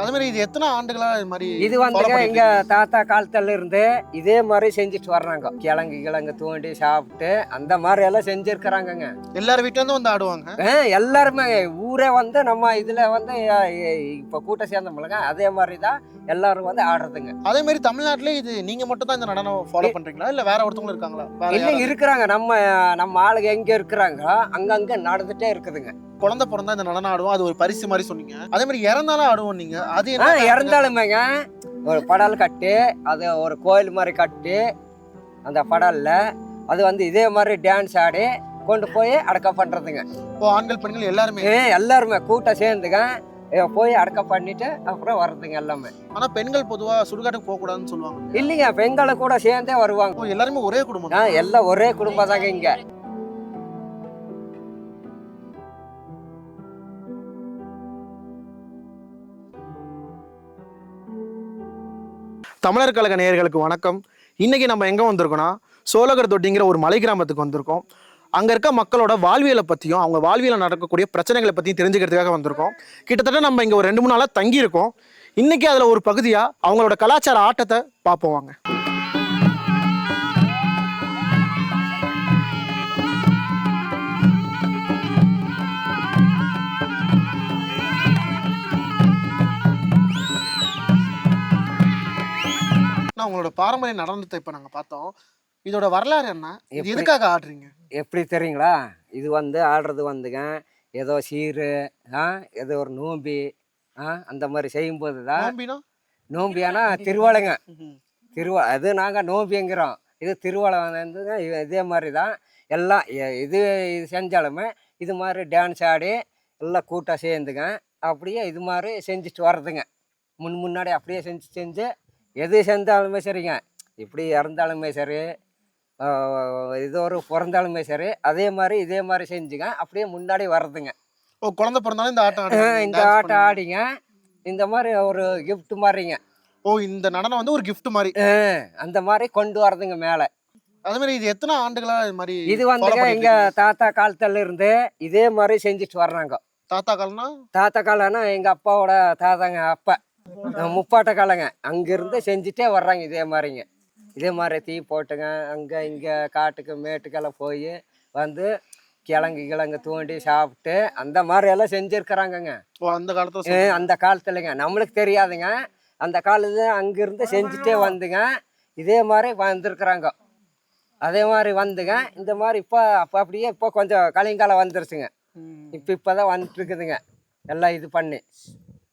அது மாதிரி இது எத்தனை ஆண்டுகளா இது மாதிரி இது வந்துங்க எங்க தாத்தா காலத்துல இருந்து இதே மாதிரி செஞ்சுட்டு வர்றாங்க. கிழங்கு கிழங்கு தோண்டி சாப்பிட்டு அந்த மாதிரி எல்லாம் செஞ்சிருக்கிறாங்கங்க? எல்லார் இருந்து வந்து ஆடுவாங்க? எல்லாருமே ஊரே வந்து நம்ம இதுல வந்து இப்ப கூட்டம் சேர்ந்தோம்லங்க அதே மாதிரி தான் எல்லாரும் வந்து ஆடுறதுங்க. அதே மாதிரி தமிழ்நாட்டுல இது நீங்க மட்டும் தான் இந்த நடனம் ஃபாலோ பண்றீங்களா? இல்ல வேற ஒருத்தவங்க இருக்காங்களா? இல்ல? இருக்கிறாங்க. நம்ம நம்ம ஆளுங்க எங்க இருக்கிறாங்க அங்கங்க நடந்துட்டே இருக்குதுங்க. குழந்தை பிறந்தா இந்த நடனம் ஆடுவோம். அது ஒரு பரிசு மாதிரி சொன்னீங்க. அதே மாதிரி இறந்தாலும் ஆடுவோம் நீங்க. அது என்ன? இறந்தாலுமேங்க ஒரு படல் கட்டி அது ஒரு கோயில் மாதிரி கட்டி அந்த படல்ல அது வந்து இதே மாதிரி டான்ஸ் ஆடி கொண்டு போய் அடக்கம் பண்றதுங்க. இப்போ ஆண்கள் பெண்கள் எல்லாருமே? எல்லாருமே கூட்டம் சேர்ந்துங்க போய் அடக்கம் பண்ணிட்டு அப்புறம் வர்றதுங்க எல்லாமே. ஆனா பெண்கள் பொதுவா சுடுகாட்டுக்கு போக கூடாதுன்னு சொல்லுவாங்க. இல்லைங்க பெண்களை கூட சேர்ந்தே வருவாங்க. எல்லாருமே ஒரே குடும்பம். எல்லாம் ஒரே குடும்பம் தாங்க இங்க. தமிழர் கழக நேயர்களுக்கு வணக்கம். இன்னைக்கு நம்ம எங்கே வந்திருக்கோம்னா சோழகர் தொட்டிங்கிற ஒரு மலை கிராமத்துக்கு வந்திருக்கோம். அங்கே இருக்க மக்களோட வாழ்வியலை பற்றியும் அவங்க வாழ்வியல நடக்கக்கூடிய பிரச்சனைகளை பற்றியும் தெரிஞ்சுக்கிறதுக்காக வந்திருக்கோம். கிட்டத்தட்ட நம்ம இங்கே ஒரு ரெண்டு மூணு நாளாக தங்கியிருக்கோம். இன்றைக்கி அதில் ஒரு பகுதியாக அவங்களோட கலாச்சார ஆட்டத்தை பார்ப்போம் வாங்க. நான் உங்களோட பாரம்பரிய நடனத்தை இப்ப நாங்க பார்த்தோம். இதோட வரலாறு என்ன? இது? எதுக்காக ஆடுறீங்க? எப்படி தெரியுங்களா? இது வந்து ஆடுறது வந்துங்க ஏதோ சீரு ஆ ஏதோ ஒரு நோம்பி ஆ அந்த மாதிரி செய்யும்போது தான் நோம்பியானா திருவாளைங்க. திருவா அது நாங்கள் நோம்பிங்கிறோம். இது திருவாளை வந்துங்க இ- இதே மாதிரி தான் எல்லாம் இது இது செஞ்சாலுமே இது மாதிரி டான்ஸ் ஆடி எல்லாம் கூட்டம் சேர்ந்துங்க. அப்படியே இது மாதிரி செஞ்சுட்டு வர்றதுங்க. முன் முன்னாடி அப்படியே செஞ்சு செஞ்சு எது செஞ்சாலுமே சரிங்க இப்படி இறந்தாலுமே சரி இது ஒரு பிறந்தாலுமே சரி அதே மாதிரி இதே மாதிரி செஞ்சுங்க. அப்படியே முன்னாடி வர்றதுங்க. ஓ குழந்தை பிறந்தாலும் இந்த ஆட்டம் இந்த ஆட்டம். ஆடிங்க. இந்த மாதிரி ஒரு gift மாதிரிங்க. ஓ இந்த நடனம் வந்து ஒரு gift மாதிரி. அந்த மாதிரி கொண்டு வர்றதுங்க மேலே. அதே மாதிரி இது எத்தனை ஆண்டுகளா இது மாதிரி இது வந்துங்க எங்க? தாத்தா காலத்துல இருந்து இதே மாதிரி செஞ்சுட்டு வர்றாங்க. தாத்தா காலம்னா? தாத்தா காலம்னா எங்க அப்பாவோட தாத்தாங்க அப்பா. முப்பாட்ட காலங்க அங்கிருந்து செஞ்சுட்டே வர்றாங்க இதே மாதிரிங்க. இதே மாதிரி தீ போட்டுங்க அங்க இங்க காட்டுக்கு மேட்டுக்கெல்லாம் போய் வந்து கிழங்கு கிழங்கு தூண்டி சாப்பிட்டு அந்த மாதிரி எல்லாம் செஞ்சிருக்கிறாங்கங்க. அந்த காலத்துல. அந்த காலத்துலங்க. நம்மளுக்கு தெரியாதுங்க. அந்த காலத்துல அங்கிருந்து செஞ்சுட்டே வந்துங்க. இதே மாதிரி வந்திருக்கிறாங்க. அதே மாதிரி வந்துங்க. இந்த மாதிரி இப்போ அப்போ அப்படியே இப்போ கொஞ்சம் கலிங்காலம் வந்துருச்சுங்க. இப்போ இப்போ தான் வந்துட்டு இருக்குதுங்க எல்லாம் இது பண்ணி.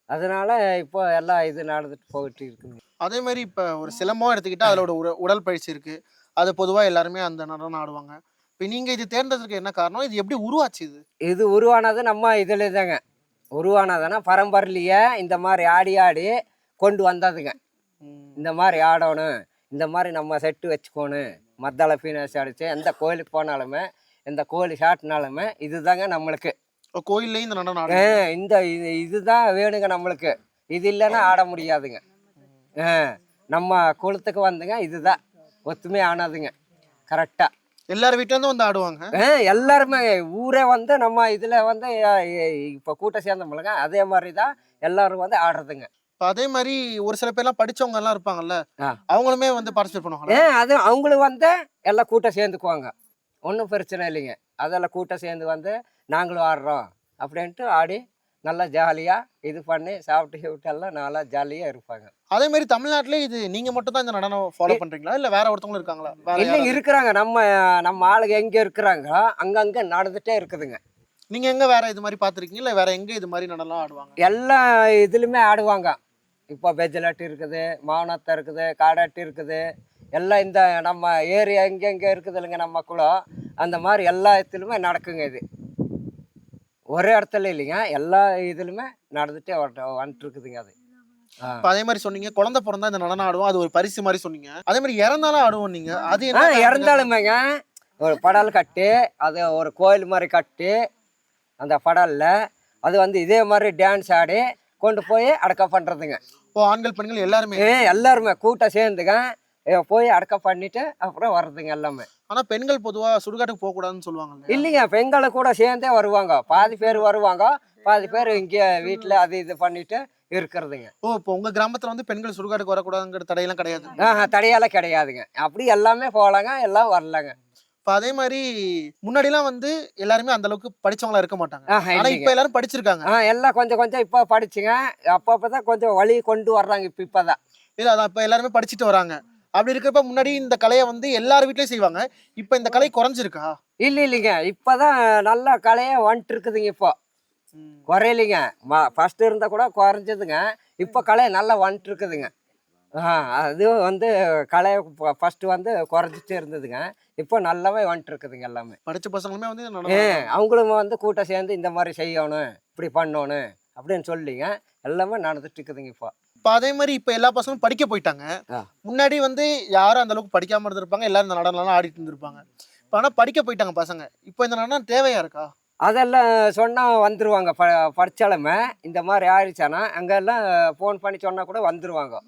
அதனால இப்போ எல்லாம் இது நடந்துட்டு போயிட்டு இருக்குங்க. அதே மாதிரி இப்ப ஒரு சிலம்பம் எடுத்துக்கிட்டா அதோட உட- உடல் பயிற்சி இருக்கு. அது பொதுவா எல்லாருமே அந்த நடனம் ஆடுவாங்க இப்ப நீங்க இது தேர்ந்ததுக்கு என்ன காரணம்? இது எப்படி உருவாச்சு இது? இது உருவானது நம்ம இதில் தாங்க உருவானதுன்னா பரம்பரையிலேயே இந்த மாதிரி ஆடி ஆடி கொண்டு வந்ததுங்க. இந்த மாதிரி ஆடணும். இந்த மாதிரி நம்ம செட்டு வச்சுக்கணும். மத்தால பீனஸ் அடிச்சு எந்த கோயிலுக்கு போனாலுமே எந்த கோயில் சாட்டினாலுமே இதுதாங்க நம்மளுக்கு. கோயில்லயும் இந்த நடனம் இந்த இது இதுதான் வேணுங்க நம்மளுக்கு. இது இல்லைன்னா ஆட முடியாதுங்க. நம்ம குளத்துக்கு வந்துங்க இதுதான். ஒத்துமை ஆனதுங்க. கரெக்டாக எல்லார் வீட்ல இருந்து வந்து ஆடுவாங்க? எல்லாருமே ஊரே வந்து நம்ம இதில் வந்து இப்போ கூட்டம் சேர்ந்தோம்லங்க அதே மாதிரி தான் எல்லாரும் வந்து ஆடுறதுங்க. இப்ப அதே மாதிரி ஒரு சில பேர்லாம் படிச்சவங்க எல்லாம் இருப்பாங்கல்ல. அவங்களுமே வந்து பார்ட்டிசிபேட் பண்ணுவாங்க ஏ அது அவங்களும் வந்து எல்லாம் கூட்டம் சேர்ந்துக்குவாங்க. ஒன்றும் பிரச்சனை இல்லைங்க. அதெல்லாம் கூட்டம் சேர்ந்து வந்து நாங்களும் ஆடுறோம் அப்படின்ட்டு ஆடி நல்லா ஜாலியாக இது பண்ணி சாப்பிட்டு சாப்பிட்டு எல்லாம் நல்லா ஜாலியாக இருப்பாங்க. அதே மாதிரி தமிழ்நாட்டுல இது நீங்க மட்டும் தான் இந்த நடனம் ஃபாலோ பண்றீங்களா? இல்ல வேற ஒருத்தவங்க இருக்காங்களா? யாராவது? இருக்கிறாங்க. நம்ம நம்ம ஆளுங்க எங்கே இருக்கிறாங்க? அங்கங்கே நடந்துகிட்டே இருக்குதுங்க. நீங்க எங்க வேற இது மாதிரி பாத்திருக்கீங்க இல்ல வேற எங்க இது மாதிரி நடனம் ஆடுவாங்க? எல்லா இதுலையுமே ஆடுவாங்க. இப்போ பெஜலாட்டு இருக்குது மௌனத்தை இருக்குது காடாட்டு இருக்குது. எல்லாம் இந்த நம்ம ஏரியா எங்கே எங்கே இருக்குது இல்லைங்க நம்ம குளம் அந்த மாதிரி எல்லா இதுலையுமே நடக்குங்க இது. ஒரே இடத்துல இல்லைங்க. எல்லா இதுலையுமே நடந்துட்டே வந்துட்டு இருக்குதுங்க அது. அதே மாதிரி சொன்னீங்க குழந்தை பிறந்தா இந்த நடனம் ஆடுவோம் அது ஒரு பரிசு மாதிரி சொன்னீங்க. அதே மாதிரி இறந்தாலும் ஆடுவோம் நீங்க. அது? இறந்தாலுமேங்க ஒரு படல் கட்டி அது ஒரு கோயில் மாதிரி கட்டி அந்த படல்ல அது வந்து இதே மாதிரி டான்ஸ் ஆடி கொண்டு போய் அடக்கம் பண்ணுறதுங்க ஓ ஆண்கள் பெண்கள் எல்லாருமே? எல்லாருமே கூட்டம் சேர்ந்துங்க. போய் அடக்கம் பண்ணிட்டு அப்புறம் வர்றதுங்க எல்லாமே. ஆனா பெண்கள் பொதுவா சுடுகாட்டுக்கு போக கூடாதுன்னு சொல்லுவாங்க இல்லைங்க பெண்களை கூட சேர்ந்தே வருவாங்க. பாதி பேர் வருவாங்க. பாதி பேர் இங்கே வீட்டில் அது இது பண்ணிட்டு இருக்கிறதுங்க. ஓ இப்போ உங்க கிராமத்துல வந்து பெண்கள் சுடுகாட்டுக்கு வரக்கூடாதுங்கிற தடையெல்லாம் கிடையாது? ஆஹா தடையால கிடையாதுங்க. அப்படி எல்லாமே போகலாங்க எல்லாம் வரலாங்க. இப்போ அதே மாதிரி முன்னாடிலாம் வந்து எல்லாருமே அந்த அளவுக்கு படிச்சவங்களா இருக்க மாட்டாங்க. ஆனா இப்போ எல்லாரும் படிச்சிருக்காங்க. ஆ எல்லாம் கொஞ்சம் கொஞ்சம் இப்போ படிச்சுங்க. அப்பப்போ தான் கொஞ்சம் வழி கொண்டு வர்றாங்க இப்போ இப்போ தான் இல்ல அதான் இப்போ எல்லாருமே படிச்சுட்டு வராங்க. அப்படி இருக்கிறப்ப முன்னாடி இந்த கலையை வந்து எல்லார் வீட்லயும் செய்வாங்க. இப்போ இந்த கலை குறைஞ்சிருக்கா? இல்லை இல்லைங்க. இப்போ தான் நல்ல கலையே வந்துட்டு இருக்குதுங்க இப்போ குறையலைங்க. ம ஃபஸ்ட்டு இருந்தால் கூட குறைஞ்சதுங்க. இப்போ கலை நல்லா வந்துட்டு இருக்குதுங்க அது வந்து கலை ஃபஸ்ட்டு வந்து குறைஞ்சிட்டே இருந்ததுங்க. இப்போ நல்லாவே வந்துட்டு இருக்குதுங்க எல்லாமே. படிச்ச பசங்களுமே வந்து அவங்களும் வந்து கூட்டம் சேர்ந்து இந்த மாதிரி செய்யணும் இப்படி பண்ணணும் அப்படின்னு சொல்லிங்க. எல்லாமே நடந்துட்டு இருக்குதுங்க இப்போ. இப்போ அதே மாதிரி இப்போ எல்லா பசங்களும் படிக்க போயிட்டாங்க. முன்னாடி வந்து யாரும் அந்த அளவுக்கு படிக்காம இருந்திருப்பாங்க. எல்லாரும் இந்த நடனம்லாம் ஆடிட்டு இருந்திருப்பாங்க. இப்போ ஆனால் படிக்க போயிட்டாங்க பசங்க. இப்போ இந்த நடனம் தேவையா இருக்கா? அதெல்லாம் சொன்னால் வந்துருவாங்க. ப படித்தாலுமே இந்த மாதிரி ஆயிடுச்சானா அங்கெல்லாம் ஃபோன் பண்ணி சொன்னால் கூட வந்துருவாங்க.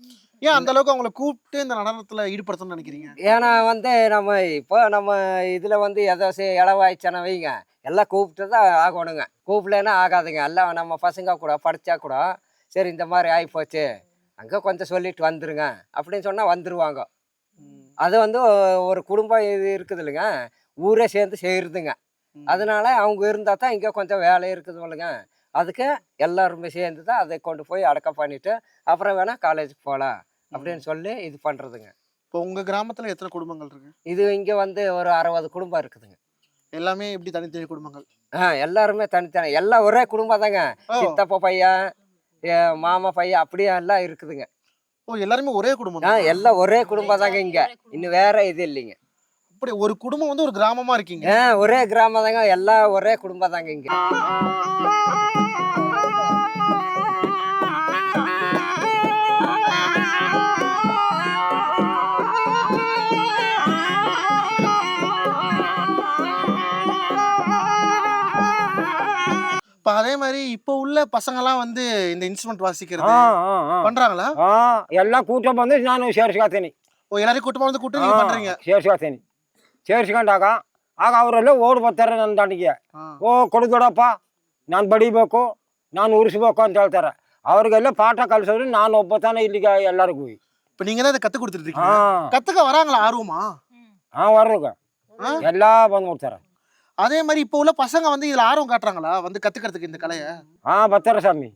ஏன் அந்த அளவுக்கு அவங்கள கூப்பிட்டு இந்த நடனத்துல ஈடுபடுத்தணும்னு நினைக்கிறீங்க? ஏன்னா வந்து நம்ம இப்போ நம்ம இதில் வந்து எதோ இளவாயிடுச்சானா வைங்க. எல்லாம் கூப்பிட்டு தான் ஆகணுங்க. கூப்பிடலன்னா ஆகாதுங்க. எல்லாம் நம்ம பசங்க கூட படித்தா கூட சரி இந்த மாதிரி ஆகிப்போச்சு அங்கே கொஞ்சம் சொல்லிட்டு வந்துருங்க. அப்படின்னு சொன்னால் வந்துருவாங்க. அது வந்து ஒரு குடும்பம் இது இருக்குது இல்லைங்க ஊரே சேர்ந்து செய்கிறதுங்க அதனால அவங்க இருந்தால் தான் இங்கே கொஞ்சம் வேலை இருக்குது இல்லைங்க அதுக்கு எல்லாருமே சேர்ந்து தான் அதை கொண்டு போய் அடக்கம் பண்ணிட்டு அப்புறம் வேணால் காலேஜுக்கு போகலாம் அப்படின்னு சொல்லி இது பண்ணுறதுங்க இப்போ உங்க கிராமத்துல எத்தனை குடும்பங்கள் இருக்கு? இது இங்கே வந்து ஒரு அறுபது குடும்பம் இருக்குதுங்க. எல்லாமே இப்படி தனித்தனி குடும்பங்கள். ஆ எல்லாருமே தனித்தனி. எல்லாம் ஒரே குடும்பம் தாங்க. சித்தப்பா பையன் மாமா பையன் அப்படியே எல்லாம் இருக்குதுங்க. ஓ எல்லாருமே ஒரே குடும்பம் ஆ தான். எல்லாம் ஒரே குடும்பம் தாங்க இங்கே. இன்னும் வேற இது இல்லைங்க. அப்படி ஒரு குடும்பம் வந்து ஒரு கிராமமா இருக்கீங்க. ஆ ஒரே கிராமம் தாங்க. எல்லாம் ஒரே குடும்பம் தாங்க இங்கே. இப்போ அதே மாதிரி இப்போ உள்ள பசங்கலாம் வந்து இந்த இன்ஸ்ட்ருமெண்ட் வாசிக்கிறது ಆ, ಆ, ಆ. பண்றாங்களா ಆ, ಎಲ್ಲ ಕೂಟ ಬಂದು ನಾನು ಸೇರಿಸ್ಕೊತೀನಿ ஓ எல்லாரையும் கூட்டமா வந்து கூட்டு நீங்க பண்றீங்க ಸೇರಿಸ್ಕೊತೀನಿ ಸೇರಿಸ್ಕೊಂಡಾಗ ಆಗ ಅವರೆಲ್ಲ ಓಡ್ ಬರ್ತಾರೆ ನನ್ನ ದಾಂಡಿಗೆ ஆ. ಓ ಕೊಡು ದೊಡ್ಡಪ್ಪ ನಾನು ಬಡಿಬೇಕು ನಾನು ಉರಿಸ್ಬೇಕು ಅಂತ ಹೇಳ್ತಾರೆ ಅವ್ರಿಗೆಲ್ಲ ಪಾಠ ಕಲಿಸೋದು ನಾನು ಒಬ್ಬ ತಾನೇ ಇಲ್ಲಿಗೆ ಎಲ್ಲರಿಗೂ இப்போ நீங்க தான் இதை கத்து கொடுத்துட்டு ಹಾ இருக்கீங்க கத்துக்க வராங்களா ஆர்வமா ಹಾ ವರ್ಗ ஆ? ಎಲ್ಲ ಬಂದ್ಬಿಡ್ತಾರೆ அதே மாதிரி இப்போ உள்ள பசங்க வந்து இதுல ஆர்வம் காட்டுறாங்களா வந்து கத்துக்கிறதுக்கு இந்த கலைய ಹಾ ಬರ್ತಾರೆ ಸ್ವಾಮಿ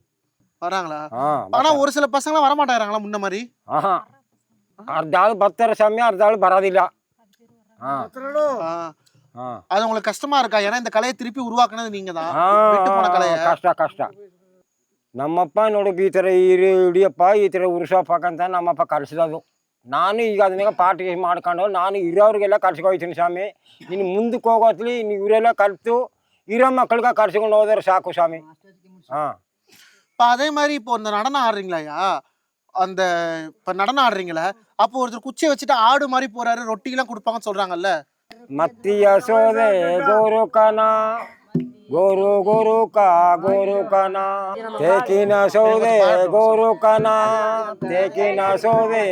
வராங்களா ಹಾ ஆனா ஒரு சில பசங்கலாம் வர மாட்டாங்கறாங்களா முன்ன மாதிரி ಹಾ ಅರ್ಧ ಆಳು ಬರ್ತಾರೆ ಸ್ವಾಮಿ ಅರ್ಧ ಆಳು ಬರೋದಿಲ್ಲ ಹಾ ஆ. ಹಾ அது உங்களுக்கு கஷ்டமா இருக்கா ஏன்னா இந்த கலையை திருப்பி உருவாக்குனது நீங்க தான் ಹಾ ಬಿಟ್ಟು ಪೋಣ ಕಲೆಯ? ಕಷ್ಟ ಕಷ್ಟ ನಮ್ಮಪ್ಪ ನೋಡು ಈ ಥರ ಇರಿ ಹಿಡಿಯಪ್ಪ ಈ ಥರ ಉರ್ಸಪ್ಪಕ್ಕ ಅಂತ ನಮ್ಮಪ್ಪ ಕಲಿಸಿದದು ನಾನು ಈಗ ಅದನ್ನ ಪಾಠ ಮಾಡ್ಕೊಂಡು ನಾನು ಇರೋರಿಗೆಲ್ಲ ಕಲ್ಸ್ಕೊಯ್ತೀನಿ ಸ್ವಾಮಿ ಇನ್ನು ಮುಂದಕ್ಕೆ ಹೋಗೋತ್ಲಿ ಇನ್ನು ಇವರೆಲ್ಲ ಕಲಿತು ಇರೋ ಮಕ್ಕಳಿಗೆ ಕರ್ಸ್ಕೊಂಡು ಹೋದ್ರೆ ಸಾಕು ಸ್ವಾಮಿ ಹಾಂ இப்போ அதே மாதிரி இப்போ இந்த நடனம் ஆடுறீங்களாயா அந்த இப்போ நடனம் ஆடுறீங்களா அப்போ ஒருத்தர் குச்சியை வச்சுட்டு ஆடு மாதிரி போறாரு ரொட்டிலாம் கொடுப்பாங்கன்னு சொல்றாங்கல்ல गुरु गुरु का गुरु கனா नाम देखी न सोवे गुरु का नाम देखी न सोवे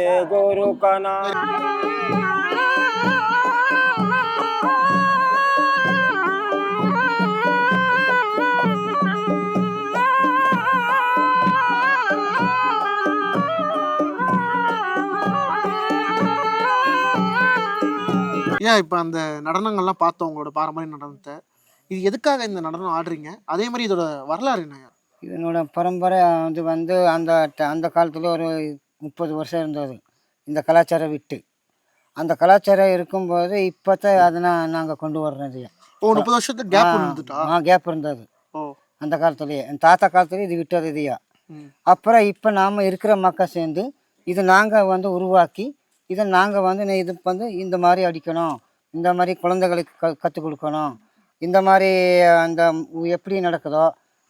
ஏன் இப்போ அந்த நடனங்கள்லாம் பார்த்தோம் உங்களோட பாரம்பரிய நடனத்தை? இது எதுக்காக இந்த நடனம் ஆடுறீங்க? அதே மாதிரி இதோட வரலாறு என்ன? இதனோட பரம்பரை அது வந்து அந்த அந்த காலத்தில் ஒரு முப்பது வருஷம் இருந்தது. இந்த கலாச்சாரம் விட்டு. அந்த கலாச்சாரம் இருக்கும்போது இப்போ தான் அதை நான் நாங்கள் கொண்டு வர்றது. முப்பது வருஷத்துக்கு கேப் ஆ கேப் இருந்தது. அந்த காலத்துலேயே. என் தாத்தா காலத்துலேயே இது விட்டது இதையா. அப்புறம் இப்போ நாம் இருக்கிற மக்கள் சேர்ந்து இது நாங்கள் வந்து உருவாக்கி இதை நாங்கள் வந்து இது வந்து இந்த மாதிரி அடிக்கணும். இந்த மாதிரி குழந்தைகளுக்கு க கற்றுக் கொடுக்கணும். இந்த மாதிரி அந்த எப்படி நடக்குதோ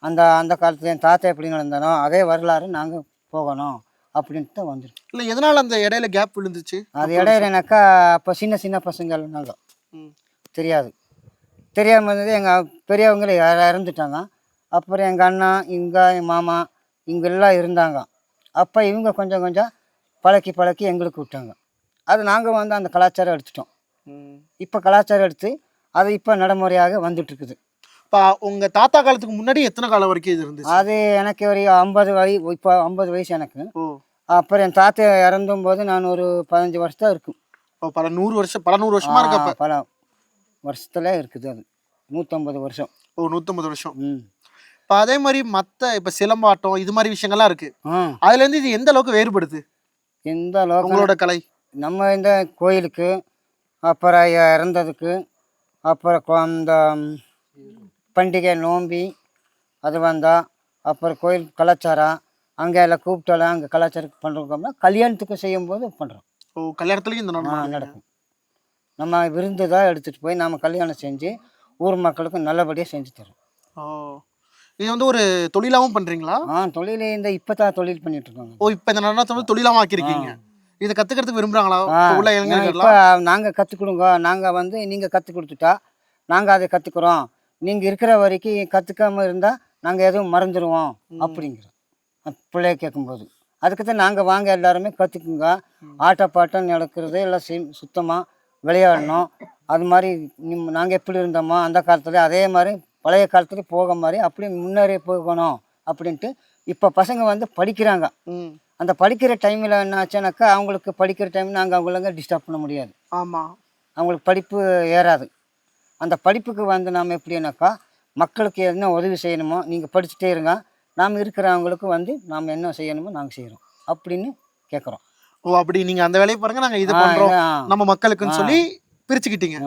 அந்த அந்த காலத்துல என் தாத்தா எப்படி நடந்தானோ அதே வரலாறு நாங்கள் போகணும் அப்படின்ட்டு தான் வந்துருக்கோம். இல்லை எதனால அந்த இடையில கேப் விழுந்துச்சு? அது இடையிலனாக்கா அப்போ சின்ன சின்ன பசங்கள் நாங்கள் ம். தெரியாது. தெரியாமல் இருந்தது எங்கள் பெரியவங்களே இற- இறந்துட்டாங்க அப்புறம் எங்கள் அண்ணா இங்கே என் மாமா இங்கெல்லாம் இருந்தாங்க. அப்போ இவங்க கொஞ்சம் கொஞ்சம் பழக்கி பழக்கி எங்களுக்கு விட்டாங்க. அது நாங்கள் வந்து அந்த கலாச்சாரம் எடுத்துட்டோம். இப்போ கலாச்சாரம் எடுத்து அது இப்போ நடைமுறையாக வந்துட்டு இருக்குது இப்போ உங்க தாத்தா காலத்துக்கு முன்னாடி எத்தனை காலம் வரைக்கும் இது இருந்துச்சு? அது எனக்கு ஒரு ஐம்பது வய இப்போ ஐம்பது வயசு எனக்கு. அப்புறம் என் தாத்தா இறந்தும் போது நான் ஒரு பதினஞ்சு வருஷம் இருக்கும். ஓ, பல நூறு வருஷம் பல நூறு வருஷமா இருக்கப்ப? பல வருஷத்துல இருக்குது அது. நூற்றம்பது வருஷம். ஓ நூத்தம்பது வருஷம். ம். இப்போ அதே மாதிரி மத்த இப்ப சிலம்பாட்டம் இது மாதிரி விஷயங்கள்லாம் இருக்கு. ஆ. அதுல இருந்து இது எந்த அளவுக்கு வேறுபடுது? எந்த லோக்கம் உங்களோட கலை. நம்ம இந்த கோயிலுக்கு அப்புறம் இறந்ததுக்கு அப்புறம் ம், பண்டிகை நோம்பி அது வந்தால் அப்புறம் கோயில் கலாச்சாரம் அங்கே எல்லாம் கூப்பிட்டாலும் அங்கே கலாச்சாரம் பண்ணுறோம்னா கல்யாணத்துக்கு செய்யும்போது பண்ணுறோம் ஓ கல்யாணத்துலயும் இந்த நடக்கும். நம்ம விருந்து தான் எடுத்துகிட்டு போய் நம்ம கல்யாணம் செஞ்சு ஊர் மக்களுக்கு நல்லபடியாக செஞ்சு தரோம் ஓ இது வந்து ஒரு தொழிலாவும் பண்றீங்களா? ஆ தொழில் இந்த இப்போ தான் தொழில் பண்ணிட்டு இருக்காங்க. ஓ இப்ப இந்த நடனத்தை வந்து தொழிலாவும் ஆக்கியிருக்கீங்க. இதை ஆ, இப்ப உள்ள நாங்கள் கற்றுக் கொடுங்க நாங்கள் வந்து நீங்கள் கற்றுக் கொடுத்துட்டா நாங்கள் அதை கற்றுக்குறோம் நீங்கள் இருக்கிற வரைக்கும் கற்றுக்காம இருந்தால் நாங்கள் எதுவும் மறந்துடுவோம் அப்படிங்கிறோம் பிள்ளைய கேட்கும்போது. அதுக்கு தான் நாங்கள் வாங்க எல்லாருமே கற்றுக்குங்க ஆட்ட பாட்டம் நடக்கிறது எல்லாம் செய் சுத்தமாக விளையாடணும். அது மாதிரி நாங்கள் எப்படி இருந்தோமோ அந்த காலத்துல அதே மாதிரி பழைய காலத்துல போக மாதிரி அப்படி முன்னேறி போகணும் அப்படின்ட்டு இப்போ பசங்க வந்து படிக்கிறாங்க. அந்த படிக்கிற டைமில் என்ன ஆச்சுனாக்கா அவங்களுக்கு படிக்கிற டைம் நாங்கள் அவங்களங்க டிஸ்டர்ப் பண்ண முடியாது. ஆமா. அவங்களுக்கு படிப்பு ஏறாது. அந்த படிப்புக்கு வந்து நாம் எப்படின்னாக்கா மக்களுக்கு என்ன உதவி செய்யணுமோ நீங்கள் படிச்சுட்டே இருங்க. நாம் இருக்கிறவங்களுக்கு வந்து நாம் என்ன செய்யணுமோ நாங்கள் செய்கிறோம் அப்படின்னு கேட்குறோம் ஓ அப்படி நீங்க அந்த வேலையை பாருங்க நாங்க இது பண்றோம். நம்ம மக்களுக்குன்னு சொல்லி பிரிச்சுக்கிட்டீங்க.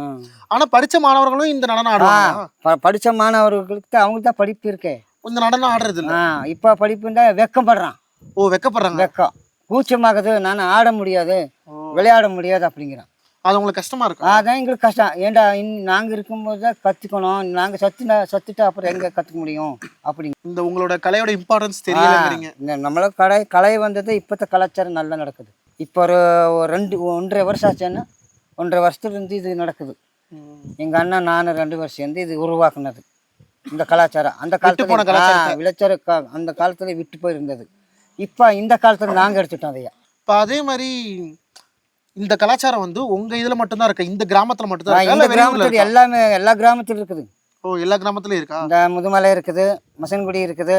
ஆனா படிச்ச மாணவர்களும் இந்த நடனம் ஆடுவாங்க படித்த மாணவர்களுக்கு தான் அவங்களுக்கு தான் படிப்பு இருக்கே. இந்த நடனம் ஆடுறது இல்ல இப்போ படிப்புண்டா வெக்கப்படுறான். ஓ வெக்கப்படுறாங்க? வெக்கம். கூச்சமாகுது நான் ஆட முடியாது. விளையாட முடியாது அப்படிங்கிறான். அது உங்களுக்கு கஷ்டமா இருக்கும் அதான் எங்களுக்கு கஷ்டம். ஏன்டா இன் நாங்கள் இருக்கும்போது தான் கற்றுக்கணும் நாங்கள் சத்துனா சத்துட்டா அப்புறம் எங்கே கற்றுக்க முடியும்? அப்படிங்க இந்த உங்களோட கலையோட இம்பார்ட்டன்ஸ் தெரியலங்கிறீங்க. இந்த நம்மள கலை கலை வந்தது இப்போத்த கலாச்சாரம் நல்லா நடக்குது. இப்போ ஒரு ரெண்டு ஒன்றரை வருஷம் ஆச்சுன்னா ஒன்றரை வருஷத்துல இருந்து இது நடக்குது. எங்கள் அண்ணன் நான் ரெண்டு வருஷம் சேர்ந்து இது உருவாக்குனது. இந்த கலாச்சாரம். அந்த காலத்துல கா- அந்த காலத்துல விட்டு போயிருந்தது. இப்போ இந்த காலத்துல நாங்கள் எடுத்துட்டோம் அதையா. இப்ப அதே மாதிரி இந்த கலாச்சாரம் வந்து உங்க இதுல மட்டும்தான் இருக்கா? இந்த கிராமத்துல மட்டும்தான் இந்த கிராமத்துல? எல்லாமே எல்லா கிராமத்திலும் இருக்குது. ஓ எல்லா கிராமத்துலயும் இருக்கா? இந்த முதுமலை இருக்குது மசன்குடி இருக்குது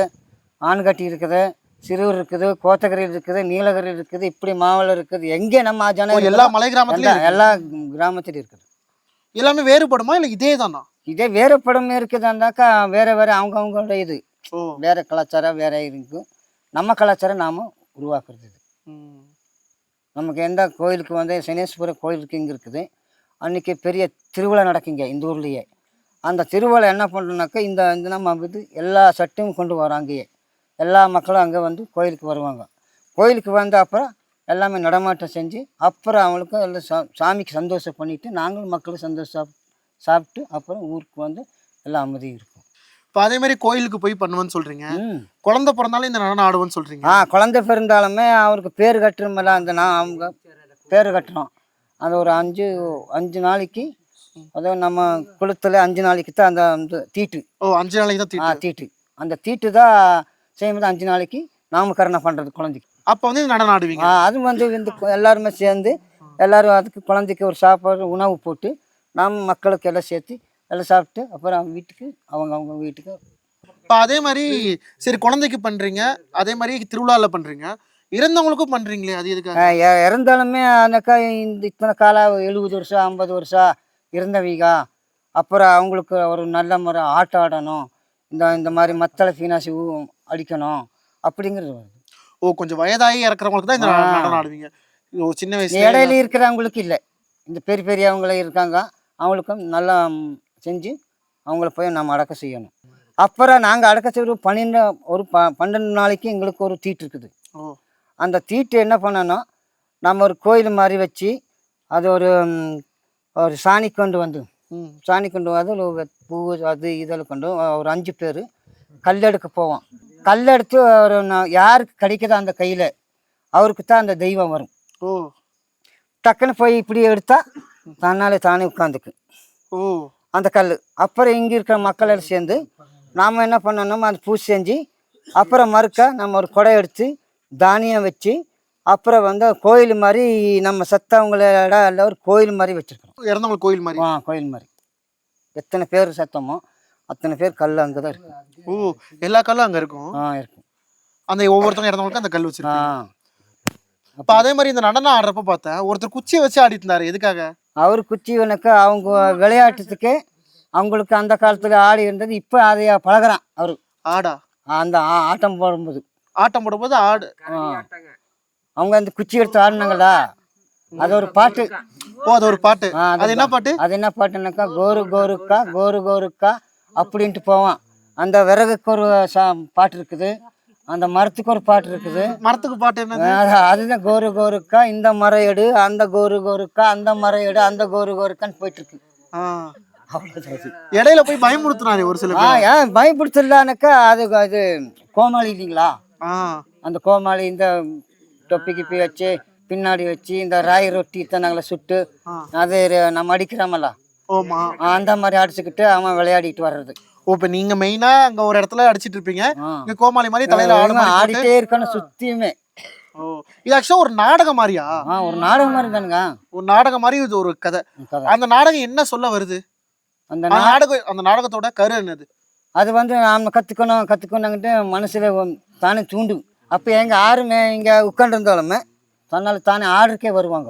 ஆண்கட்டி இருக்குது சிறுவர் இருக்குது கோத்தகிரி இருக்குது நீலகிரி இருக்குது இப்படி மாவளம் இருக்குது. எங்கே நம்ம ஓ, ஜனம் எல்லா மலை கிராமத்துலயும் எல்லா- கிராமத்திலும் இருக்குது. எல்லாமே வேறுபடுமா இல்ல இதே தானா இதே வேறு படம் இருக்குதாண்டாக்கா வேற வேற அவங்க அவங்களோட இது. ஓ. வேற கலாச்சாரம் வேற இருக்கு நம்ம கலாச்சாரம் நாம் உருவாக்குறது நமக்கு எந்த கோயிலுக்கு வந்து சனீஸ்வரர் கோயிலுக்கு இங்கே இருக்குது. அன்றைக்கி பெரிய திருவிழா நடக்குங்க இந்த ஊர்லேயே. அந்த திருவிழா என்ன பண்ணுறோம்னாக்கா இந்த இந்த நம்ம இது எல்லா சட்டையும் கொண்டு வரோம் அங்கேயே. எல்லா மக்களும் அங்கே வந்து கோயிலுக்கு வருவாங்க. கோயிலுக்கு வந்த அப்புறம் எல்லாமே நடமாட்டம் செஞ்சு அப்புறம் அவங்களுக்கு எல்லாம் சா சாமிக்கு சந்தோஷம் பண்ணிட்டு நாங்களும் மக்களும் சந்தோஷம் சாப்பிட்டு அப்புறம் ஊருக்கு வந்து எல்லாம் அமைதி இருக்கும். இப்ப அதே மாதிரி கோயிலுக்கு போய் பண்ணுவேன்னு சொல்றீங்க. குழந்தை பிறந்தாலும் இந்த நடனம் ஆடுவேன்னு சொல்றீங்க. ஆ குழந்தை பிறந்தாலுமே அவருக்கு பேர் கட்டுறோம்ல அந்த நான் அவங்க பேர் கட்டுறோம் அது ஒரு அஞ்சு அஞ்சு நாளைக்கு அதாவது நம்ம குளத்தில் அஞ்சு நாளைக்கு தான் அந்த தீட்டு. ஓ அஞ்சு நாளைக்கு தான் தீட்டு. தீட்டு. அந்த தீட்டு தான் செய்யும்போது அஞ்சு நாளைக்கு நாமகரணம் பண்ணுறது குழந்தைக்கு. அப்ப வந்து இந்த நடனம் ஆடுவீங்க. அது வந்து இந்த எல்லாருமே சேர்ந்து எல்லாரும் அதுக்கு குழந்தைக்கு ஒரு சாப்பாடு உணவு போட்டு நாம் மக்களுக்கு எல்லாம் சேர்த்து எல்லாம் சாப்பிட்டு அப்புறம் அவங்க வீட்டுக்கு அவங்க அவங்க வீட்டுக்கு. இப்ப அதே மாதிரி சரி குழந்தைக்கு பண்றீங்க அதே மாதிரி திருவிழால பண்றீங்க. இறந்தவங்களுக்கும் பண்றீங்களே அது எதுக்காக? இறந்தாலுமே அந்தக்கா இந்த இத்தனை காலம் எழுபது வருஷம் ஐம்பது வருஷம் இருந்தவங்க அப்புறம் அவங்களுக்கு ஒரு நல்ல முறை ஆட்டம் ஆடணும். இந்த இந்த மாதிரி மத்தளை ஃபீனாசி அடிக்கணும். அப்படிங்கிறது வருது. ஓ கொஞ்சம் வயதாகி இறக்குறவங்களுக்கு தான் இந்த. நடனம் ஆடுவீங்க. ஓ சின்ன வயசுல இடையில இருக்கிறவங்களுக்கு இல்லை. இந்த பெரிய பெரியவங்கள இருக்காங்க. அவங்களுக்கும் நல்லா செஞ்சு அவங்கள போய் நம்ம அடக்கம் செய்யணும். அப்புறம் நாங்கள் அடக்க செய்வோம் பன்னெண்டு ஒரு ப பன்னெண்டு நாளைக்கு எங்களுக்கு ஒரு தீட்டு இருக்குது. அந்த தீட்டு என்ன பண்ணணும் நம்ம ஒரு கோயில் மாதிரி வச்சு அது ஒரு ஒரு சாணி கொண்டு வந்து சாணி கொண்டு வந்து பூ அது இதில் கொண்டு ஒரு அஞ்சு பேர் கல்லெடுக்க போவோம். கல்லெடுத்து ஒரு யாருக்கு கிடைக்குதோ அந்த கையில் அவருக்கு தான் அந்த தெய்வம் வரும். ஓ. டக்குன்னு போய் இப்படி எடுத்தா தன்னாலே தானே உட்காந்துக்கு ஓ. அந்த கல் அப்புறம் இங்கே இருக்கிற மக்கள் எல்லாம் சேர்ந்து நாம் என்ன பண்ணணும் அந்த பூ செஞ்சு அப்புறம் மறுக்க நம்ம ஒரு குடை எடுத்து தானியம் வச்சு அப்புறம் வந்து கோயில் மாதிரி நம்ம சத்தவங்களோட எல்லாம் ஒரு கோயில் மாதிரி வச்சுருக்கோம் இறந்தவங்களுக்கு கோயில் மாதிரி? ஆ கோயில் மாதிரி. எத்தனை பேர் சத்தமோ அத்தனை பேர் கல் அங்கே தான் இருக்கும் ஓ எல்லா கல்லும் அங்க இருக்கும்? ஆ இருக்கும். அந்த ஒவ்வொருத்தவங்க இறந்தவங்களுக்கு அந்த கல் ஆ. வச்சிருக்காங்க அப்ப அதே மாதிரி இந்த நடனம் ஆடுறப்ப பார்த்தேன் ஒருத்தர் குச்சியை வச்சு ஆடிட்டு இருந்தாரு எதுக்காக? அவர் குச்சிவனுக்கு அவங்க விளையாட்டுத்துக்கு அவங்களுக்கு அந்த காலத்தில் ஆடி இருந்தது இப்போ அதை பழகுறான் அவர். ஆடா? அந்த ஆ- ஆட்டம் போடும்போது. ஆட்டம் போடும்போது ஆடு. அவங்க அந்த குச்சி எடுத்து ஆடினாங்களா? அது ஒரு பாட்டு. ஓ அது ஒரு பாட்டு. அது அது என்ன பாட்டு? அது என்ன பாட்டுனாக்கா கோரு கோருக்கா கோரு கோருக்கா அப்படின்ட்டு போவான். அந்த விறகுக்கு ஒரு சா பாட்டு இருக்குது. அந்த மரத்துக்கு ஒரு பாட்டு இருக்குது. மரத்துக்கு பாட்டு என்னது? அது- அதுதான் கோரு கோருக்கா இந்த மரம் எடு அந்த கோரு கோருக்கா அந்த மரம் எடு அந்த கோரு கோருக்கான்னு போயிட்டு இருக்கு. இடையில போய் பயமுறுத்துனாரு ஒரு சில ஏன் பயப்படுத்தலானாக்கா அது அது கோமாளி இல்லைங்களா? அந்த கோமாளி இந்த தொப்பி கிப்பி வச்சு பின்னாடி வச்சு இந்த ராய் ரொட்டி தன்னாங்களை சுட்டு. அது நம்ம அடிக்கிறோமல்ல? அந்த மாதிரி அடிச்சுக்கிட்டு அவன் விளையாடிட்டு வர்றது. ஓ இப்ப நீங்க மெயினா அங்க ஒரு இடத்துல அடிச்சிட்டு இருப்பீங்க. இங்க கோமாளி மாதிரி தலையில போட்டு- ஆடிட்டே இருக்கணும் சுத்தியுமே. ஓ இது ஆக்சுவலா ஒரு நாடகம் மாதிரியா? ஒரு நாடகம் மாதிரி தானுங்க. ஒரு நாடகம் மாதிரி இது ஒரு கதை. அந்த நாடகம் என்ன சொல்ல வருது? அந்த நாடகம் அந்த நாடகத்தோட கரு என்னது? அது வந்து நாம கற்றுக்கணும் கற்றுக்கணுங்கிட்டு மனசில் தானே தூண்டும் அப்போ எங்க யாருமே இங்கே உட்காந்துருந்தாலுமே தன்னால் தானே ஆர்டருக்கே வருவாங்க.